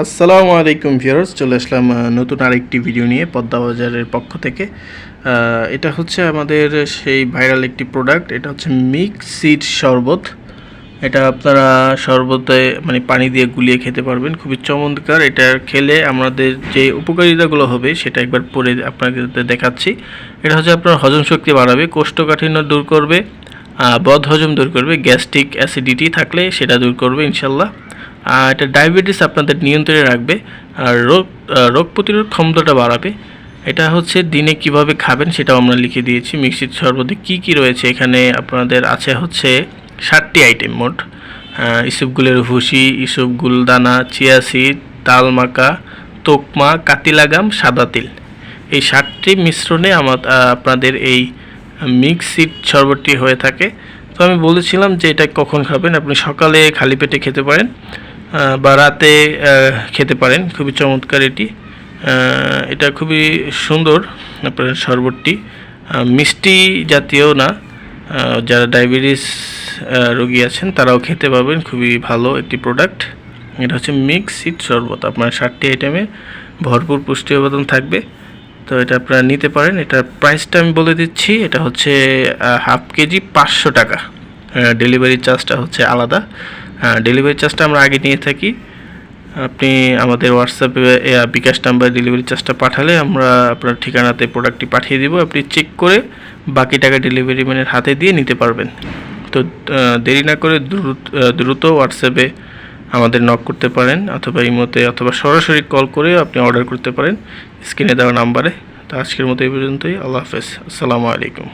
আসসালামু আলাইকুম ভিউয়ার্স, চলে আসলাম নতুন আরেকটি ভিডিও নিয়ে পদ্মা বাজারের পক্ষ থেকে। এটা হচ্ছে আমাদের সেই ভাইরাল একটি প্রোডাক্ট এটা হচ্ছে মিক্স সিড শরবত। এটা আপনারা শরবতে মানে পানি দিয়ে গুলিয়ে খেতে পারবেন, খুবই চমৎকার। এটা খেলে আমাদের যে উপকারিতাগুলো হবে, সেটা একবার পরে আপনাদের দেখাচ্ছি। এটা হচ্ছে আপনার হজম শক্তি বাড়াবে, কোষ্ঠকাঠিন্য দূর করবে বদ হজম দূর করবে, গ্যাস্ট্রিক অ্যাসিডিটি থাকলে সেটা দূর করবে ইনশাল্লাহ এটা ডায়াবেটিস আপনাদের নিয়ন্ত্রণে রাখবে। আর রোগ রোগ প্রতিরোধ ক্ষমতাটা বাড়াবে। এটা হচ্ছে দিনে কীভাবে খাবেন সেটাও আমরা লিখে দিয়েছি। মিক্সির শরবতে কি কি রয়েছে এখানে আপনাদের আছে হচ্ছে ষাটটি আইটেম মোট। আহ, ইসুপগুলের ভুসি ইসুপগুল দানা চিয়াসিড তালমাকা তোকমা কাতিলাগাম সাদা তিল। এই সাতটি মিশ্রণে আমার আপনাদের এই মিক্স সিড শরবতটি হয়ে থাকে। তো আমি বলেছিলাম যে এটা কখন খাবেন? আপনি সকালে খালি পেটে খেতে পারেন। বা রাতে খেতে পারেন। খুবই চমৎকার এটি। এটা খুবই সুন্দর আপনার শরবতটি। মিষ্টি জাতীয় না। যারা ডায়াবেটিস রোগী আছেন, তারাও খেতে পাবেন। খুবই ভালো একটি প্রোডাক্ট। এটা হচ্ছে মিক্স সিড শরবত। আপনার ষাটটি আইটেমে ভরপুর পুষ্টি উপাদান থাকবে। তো এটা আপনারা নিতে পারেন। এটার প্রাইসটা আমি বলে দিচ্ছি। এটা হচ্ছে হাফ কেজি পাঁচশো টাকা। ডেলিভারি চার্জটা হচ্ছে আলাদা। ডেলিভারি চার্জটা আমরা আগে নিয়ে থাকি। আপনি আমাদের হোয়াটসঅ্যাপে বিকাশ নাম্বার ডেলিভারি চার্জটা পাঠালে আমরা আপনার ঠিকানাতে প্রোডাক্টটি পাঠিয়ে দিব। আপনি চেক করে বাকি টাকা ডেলিভারি ম্যানের হাতে দিয়ে নিতে পারবেন। তো দেরি না করে দ্রুত দ্রুত হোয়াটসঅ্যাপে আমাদের নক করতে পারেন অথবা ইমোতে অথবা সরাসরি কল করে আপনি অর্ডার করতে পারেন। স্ক্রিনে দেওয়া নাম্বারে। তো আজকের মতো এই পর্যন্তই। আল্লাহ হাফেজ। আসসালামু আলাইকুম।